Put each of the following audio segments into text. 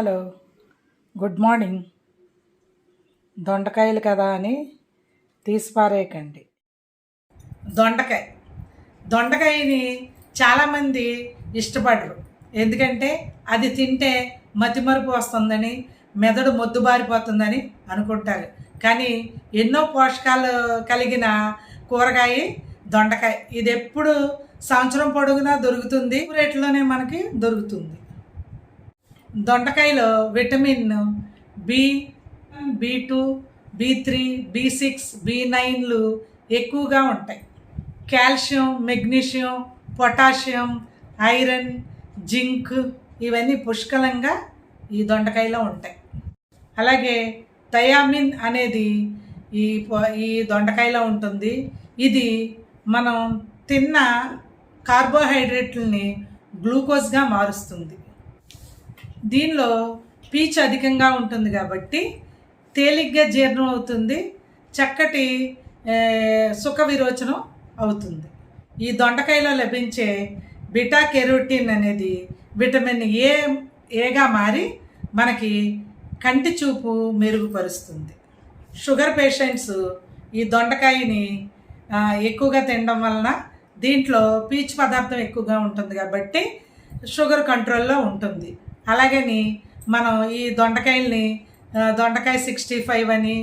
Hello good morning. దొండకాయలు కదా అని తీసిపారేయకండి. దొండకాయ. దొండకాయని చాలామంది ఇష్టపడరు. ఎందుకంటే అది తింటే మతిమరుపు వస్తుందని మెదడు మొద్దుబారిపోతుందని అనుకుంటారు. కానీ ఎన్నో పోషకాలు కలిగిన కూరగాయ దొండకాయ. ఇది ఎప్పుడు సంవత్సరం పొడుగునా దొరుకుతుంది. రేట్లోనే మనకి దొరుకుతుంది. దొండకాయలో vitamin B B two B three B six B నైన్లు ఎక్కువగా ఉంటాయి. Calcium magnesium potassium iron zinc ఇవన్నీ పుష్కలంగా ఈ దొండకాయలో ఉంటాయి. అలాగే థయామిన్ అనేది ఈ ఈ దొండకాయలో ఉంటుంది. ఇది మనం తిన్న కార్బోహైడ్రేట్లని గ్లూకోజ్గా మారుస్తుంది. దీనిలో పీచ్ అధికంగా ఉంటుంది కాబట్టి తేలిగ్గా జీర్ణం అవుతుంది. చక్కటి సుఖ విరోచనం అవుతుంది. ఈ దొండకాయలో లభించే బిటా కెరోటిన్ అనేది విటమిన్ ఏ ఏగా మారి మనకి కంటి చూపు మెరుగుపరుస్తుంది. షుగర్ పేషెంట్స్ ఈ దొండకాయని ఎక్కువగా తినడం వలన దీంట్లో పీచు పదార్థం ఎక్కువగా ఉంటుంది కాబట్టి షుగర్ కంట్రోల్లో ఉంటుంది. అలాగని మనం ఈ దొండకాయల్ని దొండకాయ సిక్స్టీ ఫైవ్ అని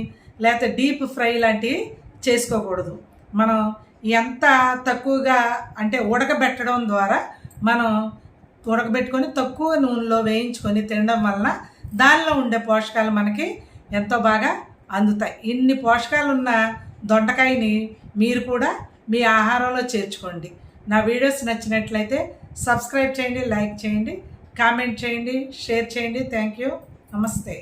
లేకపోతే డీప్ ఫ్రై లాంటివి చేసుకోకూడదు. మనం ఎంత తక్కువగా అంటే ఉడకబెట్టడం ద్వారా మనం ఉడకబెట్టుకొని తక్కువ నూనెలో వేయించుకొని తినడం వలన దానిలో ఉండే పోషకాలు మనకి ఎంతో బాగా అందుతాయి. ఇన్ని పోషకాలు ఉన్న దొండకాయని మీరు కూడా మీ ఆహారంలో చేర్చుకోండి. నా వీడియోస్ నచ్చినట్లయితే సబ్స్క్రైబ్ చేయండి లైక్ చేయండి. కామెంట్ చేయండి షేర్ చేయండి. థ్యాంక్ యూ నమస్తే